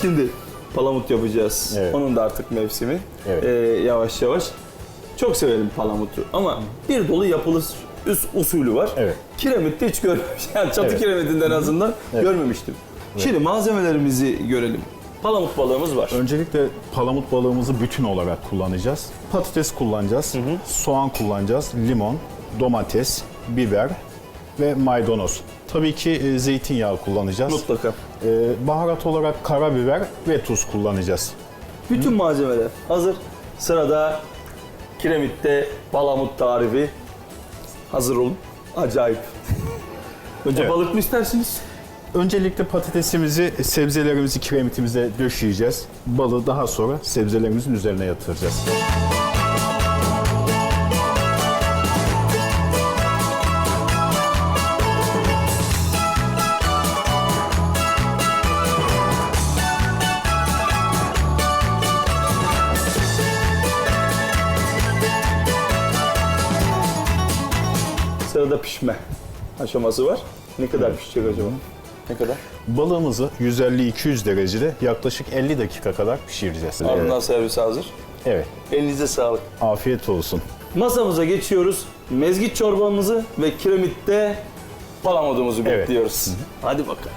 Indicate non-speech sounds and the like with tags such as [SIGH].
Şimdi palamut yapacağız. Evet. Onun da artık mevsimi. Evet. Ee, yavaş yavaş. Çok severim palamutu ama bir dolu yapılış üst usulü var. Evet. Kiremitte hiç görmemiş. [LAUGHS] Yani çatı Evet. kiremitinde en azından [LAUGHS] görmemiştim. Şimdi malzemelerimizi görelim. Palamut balığımız var. Öncelikle palamut balığımızı bütün olarak kullanacağız. Patates kullanacağız, soğan kullanacağız, limon, domates, biber ve maydanoz. Tabii ki e, zeytinyağı kullanacağız. Mutlaka. E, baharat olarak karabiber ve tuz kullanacağız. Bütün malzemeler hazır. Sırada kiremitte palamut tarifi. Hazır olun. Acayip. [LAUGHS] Önce Evet. balık mı istersiniz? Öncelikle patatesimizi, sebzelerimizi kiremitimize döşeyeceğiz. Balığı daha sonra sebzelerimizin üzerine yatıracağız. Sırada pişme aşaması var. Ne kadar pişecek acaba? Ne kadar? Balığımızı 150-200 derecede yaklaşık 50 dakika kadar pişireceğiz. Ardından servis hazır. Evet. Elinize sağlık. Afiyet olsun. Masamıza geçiyoruz. Mezgit çorbamızı ve kiremitte palamudumuzu Evet. bekliyoruz. Hadi bakalım.